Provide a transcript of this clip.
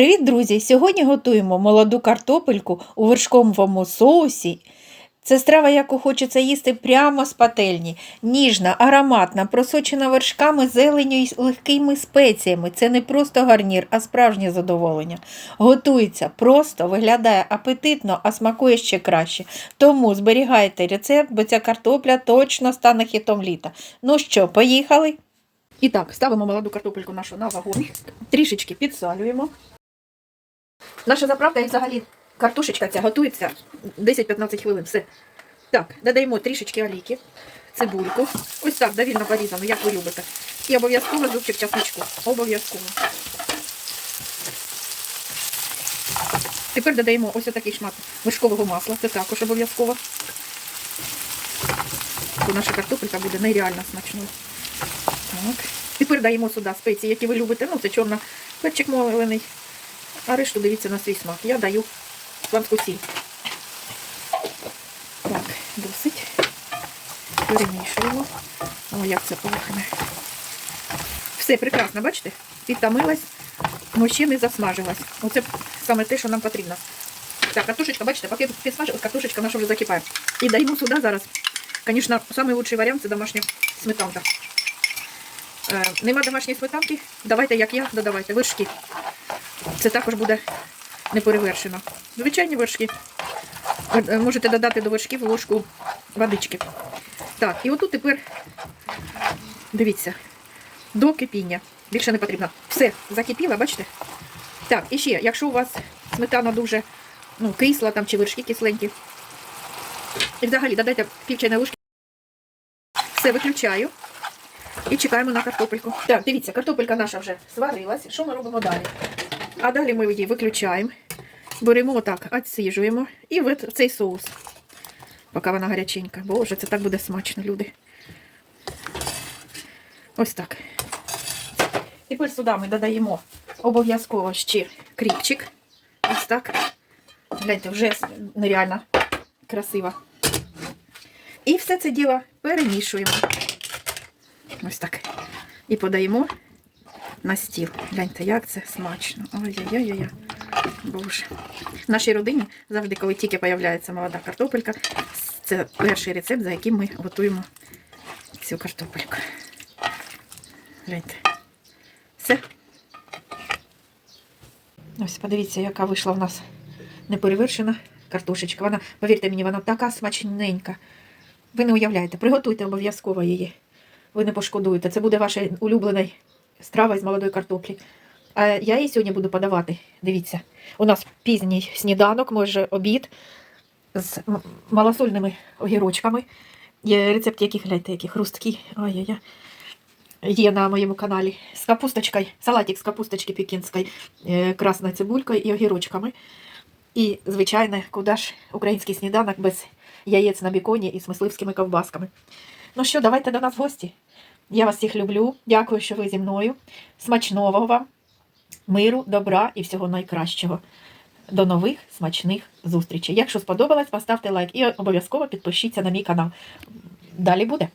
Привіт, друзі! Сьогодні готуємо молоду картопельку у вершковому соусі. Це страва, яку хочеться їсти прямо з пательні. Ніжна, ароматна, просочена вершками, зеленю і легкими спеціями. Це не просто гарнір, а справжнє задоволення. Готується просто, виглядає апетитно, а смакує ще краще. Тому зберігайте рецепт, бо ця картопля точно стане хітом літа. Ну що, поїхали? І так, ставимо молоду картопельку нашу на вагон, трішечки підсалюємо. Наша заправка і взагалі картошечка ця готується 10-15 хвилин. Все. Так, додаємо трішечки олійки, цибульку. Ось так, довільно порізано, як ви любите. І обов'язково зубчик часничку. Обов'язково. Тепер додаємо ось такий шмат вершкового масла. Це також обов'язково. Бо наша картопелька буде нереально смачною. Так. Тепер даємо сюди спеції, які ви любите. Ну, це чорна перчик молений. А решту дивіться на свій смак. Я даю сланську сіль. Так, досить. Перемішуємо. О, як це пахне. Все прекрасно, бачите? Ще не засмажилась. Оце саме те, що нам потрібно. Так, картошечка, бачите, поки підсмажилась, картошечка наша вже закипає. І даємо сюди зараз. Звісно, найкращий варіант це домашня сметанка. Е, нема домашньої сметанки, давайте, як я, додавайте вершки. Це також буде неперевершено. Звичайні вершки. Е, е, Можете додати до вершків ложку водички. Так, і отут тепер, дивіться, до кипіння. Більше не потрібно. Все, закипіло, бачите? Так, і ще, якщо у вас сметана дуже ну, кисла там, чи вершки кисленькі, і взагалі додайте пів чайної ложки. Все, виключаю. І чекаємо на картопельку. Так, дивіться, картопелька наша вже сварилась. Що ми робимо далі? А далі ми її виключаємо. Беремо отак, відсіжуємо. І в цей соус. Поки вона гаряченька. Боже, це так буде смачно, люди. Ось так. Тепер сюди ми додаємо обов'язково ще кріпчик. Ось так. Гляньте, вже нереально красиво. І все це діло перемішуємо. Ось так. І подаємо на стіл. Гляньте, як це смачно. Ой-ой-ой. Боже. В нашій родині завжди, коли тільки з'являється молода картопелька, це перший рецепт, за яким ми готуємо цю картопельку. Гляньте. Все. Ось, подивіться, яка вийшла в нас неперевершена картошечка. Вона, повірте мені, вона така смачненька. Ви не уявляєте, приготуйте обов'язково її. Ви не пошкодуєте. Це буде ваша улюблена страва з молодої картоплі. А я її сьогодні буду подавати. Дивіться, у нас пізній сніданок, може обід з малосольними огірочками. Є рецепт, яких гляньте, які хрусткі. Ой-ой-ой. Є на моєму каналі з капусточкою, салатик з капусточки пекінської, е, красною цибулькою і огірочками. І, звичайно, куди ж український сніданок без яєць на біконі і з ковбасками. Ну що, давайте до нас в гості. Я вас всіх люблю. Дякую, що ви зі мною. Смачного вам, миру, добра і всього найкращого. До нових смачних зустрічей. Якщо сподобалось, поставте лайк і обов'язково підпишіться на мій канал. Далі буде.